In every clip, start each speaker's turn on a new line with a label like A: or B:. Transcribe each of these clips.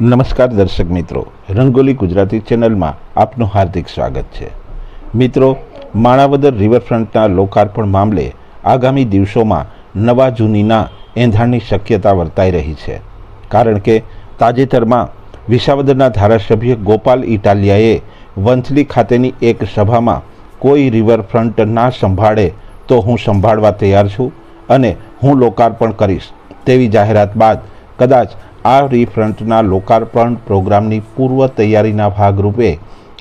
A: નમસ્કાર દર્શક મિત્રો. રંગોલી ગુજરાતી ચેનલમાં આપનું હાર્દિક સ્વાગત છે. મિત્રો, માણાવદર રિવરફ્રન્ટના લોકાર્પણ મામલે આગામી દિવસોમાં નવા જૂનીના એંધાણની શક્યતા વર્તાઈ રહી છે. કારણ કે તાજેતરમાં વિસાવદરના ધારાસભ્ય ગોપાલ ઇટાલિયાએ વંથલી ખાતેની એક સભામાં કોઈ રિવરફ્રન્ટ ના સંભાળે તો હું સંભાળવા તૈયાર છું અને હું લોકાર્પણ કરીશ તેવી જાહેરાત બાદ કદાચ આ રિફ્રન્ટના લોકાર્પણ પ્રોગ્રામની પૂર્વ તૈયારીના ભાગરૂપે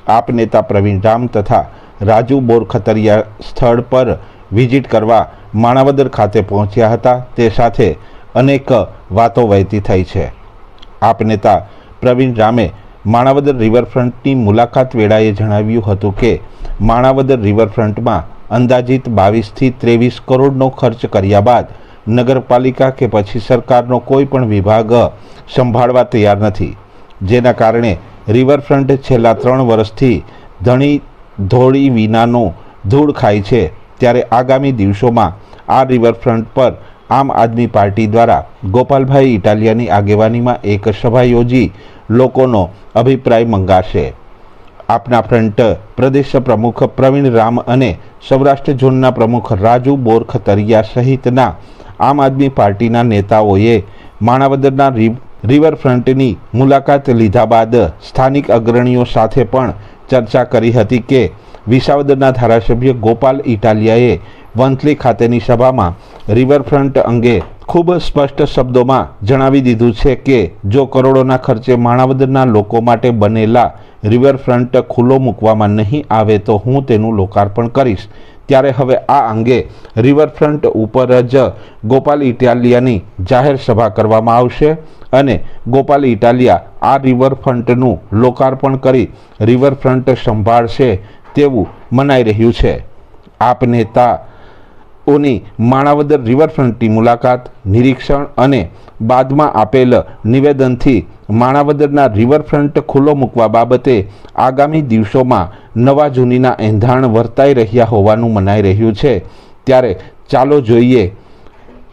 A: આપ નેતા પ્રવીણ રામ તથા રાજુ બોરખતરિયા સ્થળ પર વિઝિટ કરવા માણાવદર ખાતે પહોંચ્યા હતા. તે સાથે અનેક વાતો વહેતી થઈ છે. આપ નેતા પ્રવીણ રામે માણાવદર રિવરફ્રન્ટની મુલાકાત વેળાએ જણાવ્યું હતું કે, માણાવદર રિવરફ્રન્ટમાં અંદાજિત બાવીસથી ત્રેવીસ કરોડનો ખર્ચ કર્યા બાદ નગરપાલિકા કે પછી સરકારનો કોઈ પણ વિભાગ સંભાળવા તૈયાર નથી. જેના કારણે રિવરફ્રન્ટ છેલ્લા ત્રણ વર્ષથી ધણી ધોળી વિનાનું ધૂળ ખાય છે. ત્યારે આગામી દિવસોમાં આ રિવરફ્રન્ટ પર આમ આદમી પાર્ટી દ્વારા ગોપાલભાઈ ઇટાલિયાની આગેવાનીમાં એક સભા યોજી લોકોનો અભિપ્રાય મંગાશે. આપના ફ્રન્ટ પ્રદેશ પ્રમુખ પ્રવીણ રામ અને સૌરાષ્ટ્ર ઝોનના પ્રમુખ રાજુ બોરખતરિયા સહિતના આમ આદમી પાર્ટીના નેતાઓએ માણાવદરના રિવરફ્રન્ટની મુલાકાત લીધા બાદ સ્થાનિક અગ્રણીઓ સાથે પણ ચર્ચા કરી હતી કે વિસાવદરના ધારાસભ્ય ગોપાલ ઇટાલિયાએ વંથલી ખાતેની સભામાં રિવરફ્રન્ટ અંગે ખૂબ સ્પષ્ટ શબ્દોમાં જણાવી દીધું છે કે જો કરોડોના ખર્ચે માણાવદરના લોકો માટે બનેલા રિવરફ્રન્ટ ખુલ્લો મૂકવામાં નહીં આવે તો હું તેનું લોકાર્પણ કરીશ. ત્યારે હવે આ અંગે રિવરફ્રન્ટ ઉપર જ ગોપાલ ઇટાલિયાની જાહેર સભા કરવામાં આવશે અને ગોપાલ ઇટાલિયા આ રિવરફ્રન્ટનું લોકાર્પણ કરી રિવરફ્રન્ટ સંભાળશે તેવું મનાઈ રહ્યું છે. આપ નેતાઓની માણાવદર રિવરફ્રન્ટની મુલાકાત, નિરીક્ષણ અને બાદમાં આપેલ નિવેદનથી માણાવદરના રિવરફ્રન્ટ ખુલ્લો મૂકવા બાબતે આગામી દિવસોમાં નવા જૂનીના એંધાણ વર્તાઈ રહ્યા હોવાનું મનાઈ રહ્યું છે. ત્યારે ચાલો જોઈએ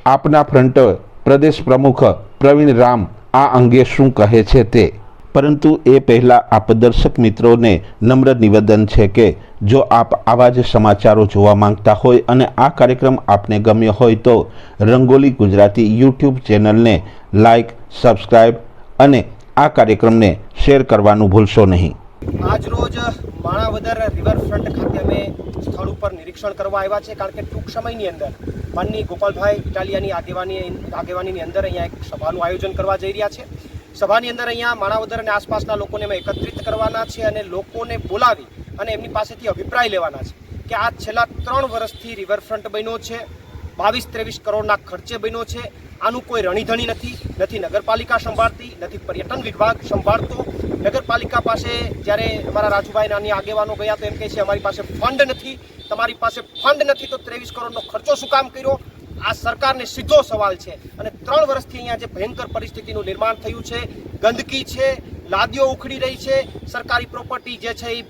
A: આપના ફ્રન્ટ પ્રદેશ પ્રમુખ પ્રવીણ રામ આ અંગે શું કહે છે તે. પરંતુ એ પહેલાં આપ દર્શક મિત્રોને નમ્ર નિવેદન છે કે જો આપ આવા જ સમાચારો જોવા માંગતા હોય અને આ કાર્યક્રમ આપને ગમ્યો હોય તો રંગોલી ગુજરાતી યુટ્યુબ ચેનલને લાઇક સબસ્ક્રાઇબ અને આ કાર્યક્રમને શેર કરવાનું ભૂલશો નહીં.
B: આજ રોજ માણાવદર રિવરફ્રન્ટ ખાતે અમે સ્થળ ઉપર નિરીક્ષણ કરવા આવ્યા છે કારણ કે ટૂંક સમયની અંદર માનની ગોપાલભાઈ ઇટાલિયાની આગેવાની આગેવાનીની અંદર અહીંયા એક સભાનું આયોજન કરવા જઈ રહ્યા છે. સભાની અંદર અહીંયા માણાવદર અને આસપાસના લોકોને અમે એકત્રિત કરવાના છે અને લોકોને બોલાવી અને એમની પાસેથી અભિપ્રાય લેવાના છે કે આ છેલ્લા ત્રણ વર્ષથી રિવરફ્રન્ટ બન્યો છે બાવીસ ત્રેવીસ કરોડના ખર્ચે બન્યો છે, આનું કોઈ રણીધણી નથી નથી નગરપાલિકા સંભાળતી, નથી પર્યટન વિભાગ સંભાળતો. નગરપાલિકા પાસે જ્યારે અમારા રાજુભાઈ નાની આગેવાનો ગયા તો એમ કહે છે, અમારી પાસે ફંડ નથી, તમારી પાસે ફંડ નથી તો ત્રેવીસ કરોડનો ખર્ચો શું કામ કર્યો? આ સરકારને સીધો સવાલ છે અને ત્રણ વર્ષથી અહીંયા જે ભયંકર પરિસ્થિતિનું નિર્માણ થયું છે, ગંદકી છે, લાદીઓ ઉખડી રહી છે, સરકારી પ્રોપર્ટી જે છે એ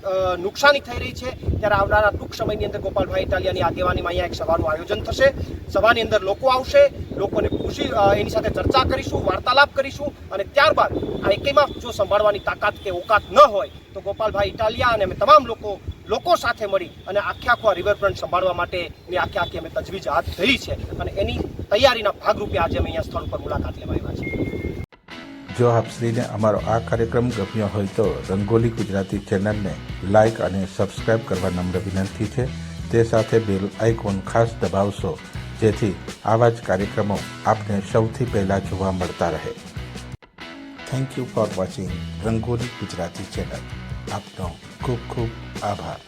B: નુકસાની થઈ રહી છે, ત્યારે આવનારા ટૂંક સમયની અંદર ગોપાલભાઈ ઇટાલિયાની આગેવાનીમાં અહીંયા એક સભાનું આયોજન થશે. સભાની અંદર લોકો આવશે, લોકોને પૂછી એની સાથે ચર્ચા કરીશું, વાર્તાલાપ કરીશું અને ત્યારબાદ આ એકેયમાં જો સંભાળવાની તાકાત કે ઓકાત ન હોય, તો ગોપાલભાઈ ઇટાલિયા અને અમે તમામ લોકો લોકો સાથે મળી અને આખે આખો રિવરફ્રન્ટ સંભાળવા માટેની આખે આખી અમે તજવીજ હાથ ધરી છે. અને એની તૈયારીના ભાગરૂપે આજે અમે અહીંયા સ્થળ પર મુલાકાત લેવા આવ્યા છીએ.
A: જો આપશ્રીને અમારો આ કાર્યક્રમ ગમ્યો હોય તો રંગોલી ગુજરાતી ચેનલને લાઇક અને સબસ્ક્રાઇબ કરવા નમ્ર વિનંતી છે. તે સાથે બેલ આઇકોન ખાસ દબાવશો, જેથી આવા જ કાર્યક્રમો આપને સૌથી પહેલાં જોવા મળતા રહે. Thank you for watching Rangoli Gujarati channel. આપનો ખૂબ ખૂબ આભાર